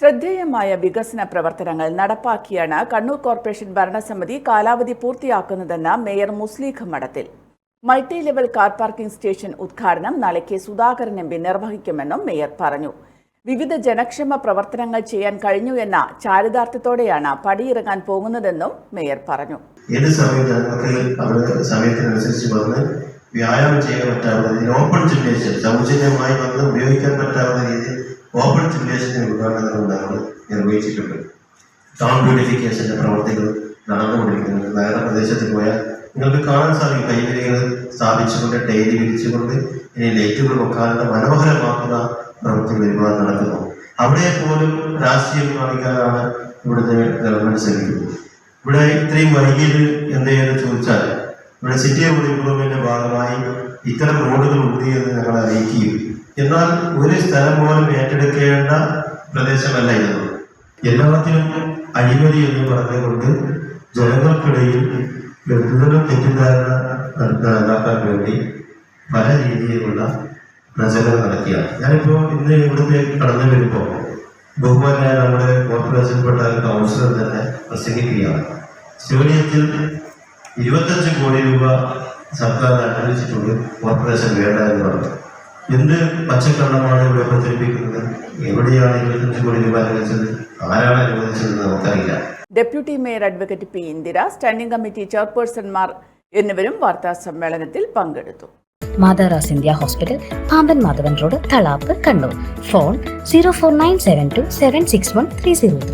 ശ്രദ്ധേയമായ വികസന പ്രവർത്തനങ്ങൾ നടപ്പാക്കിയാണ് കണ്ണൂർ കോർപ്പറേഷൻ ഭരണസമിതി കാലാവധി പൂർത്തിയാക്കുന്നതെന്ന് mayor Muslih Madathil. Multi level car parking station ഉദ്ഘാടനം നാളെ കെ സുധാകരൻ എം പി നിർവഹിക്കുമെന്നും മേയർ പറഞ്ഞു. വിവിധ ജനക്ഷേമ പ്രവർത്തനങ്ങൾ ചെയ്യാൻ കഴിഞ്ഞു എന്ന ചാരിതാർത്ഥ്യത്തോടെയാണ് പടിയിറങ്ങാൻ പോകുന്നതെന്നും മേയർ പറഞ്ഞു. ഏത് സമയത്തിനനുസരിച്ച് വ്യായാമം ചെയ്യാൻ പറ്റാവുന്ന ഓപ്പൺ ജിംനേഷ്യം സൗജന്യമായി വന്ന് ഉപയോഗിക്കാൻ പറ്റാവുന്ന രീതിയിൽ ഓപ്പൺ ജിംനേഷ്യത്തിന് ഉദ്ഘാടനങ്ങൾ നമ്മൾ നിർവഹിച്ചിട്ടുണ്ട്. ടൗൺ ബ്യൂട്ടിഫിക്കേഷന്റെ പ്രവർത്തികൾ നടന്നുകൊണ്ടിരിക്കുന്നുണ്ട് നഗര പ്രദേശത്ത് പോയാൽ നിങ്ങൾക്ക് കാണാൻ സാധിക്കും കൈവരികൾ സ്ഥാപിച്ചുകൊണ്ട് ടൈലി വിരിച്ചുകൊണ്ട് ഇനി ലൈറ്റുകൾ വെക്കാനുള്ള മനോഹരമാക്കുന്ന പ്രവൃത്തികൾ ഒരുപാട് നടക്കുന്നു. അവിടെ പോലും രാഷ്ട്രീയം കാണിക്കാനാണ് ഇവിടുത്തെ ഗവൺമെന്റ് ശ്രമിക്കുന്നത്. ഇവിടെ ഇത്രയും വൈകിയത് എന്തെന്ന് ചോദിച്ചാൽ ഇവിടെ സിറ്റി റോഡ് ഇംപ്രൂവ്മെന്റിന്റെ ഭാഗമായി ഇത്തരം റോഡുകൾ ഉണ്ട് എന്ന് ഞങ്ങൾ അറിയിക്കുകയും എന്നാൽ ഒരു സ്ഥലം പോലും ഏറ്റെടുക്കേണ്ട പ്രദേശമല്ല ഇത്. എല്ലാത്തിനും അഴിമതി എന്ന് പറഞ്ഞുകൊണ്ട് ജനങ്ങൾക്കിടയിൽ വ്യക്തികളും തെറ്റിദ്ധാരണ നടത്താൻ വേണ്ടി പല രീതിയിലുള്ള പ്രചരണം നടത്തിയാണ്. ഞാനിപ്പോ ഇന്ന് ഇവിടുത്തെ കടന്നു വരുമ്പോൾ ബഹുമാനായ നമ്മുടെ കോർപ്പറേഷൻപ്പെട്ട കൗൺസിലർ തന്നെ പ്രസംഗിക്കുകയാണ്. സ്റ്റേഡിയത്തിൽ ഇരുപത്തഞ്ച് കോടി രൂപ സർക്കാർ അനുവദിച്ചിട്ടുണ്ട് കോർപ്പറേഷൻ വേണ്ട എന്ന് പറഞ്ഞു. എന്ത് പച്ചക്കള്ളമാണ് ഇവിടെ പ്രചരിപ്പിക്കുന്നത് എവിടെയാണ് ഇരുപത്തഞ്ച് കോടി രൂപ അനുവദിച്ചത്? ആരാണ് അനുവദിച്ചത് നമുക്കറിയില്ല. Deputy mayor advocate P Indira standing committee ചെയർപേഴ്സൺമാർ എന്നിവരും വാർത്താ സമ്മേളനത്തിൽ പങ്കെടുത്തു. മാതാറാസ് India hospital Pampan Madhavan road Thalap Kannur. Phone zero four nine seven two seven six one three zero three.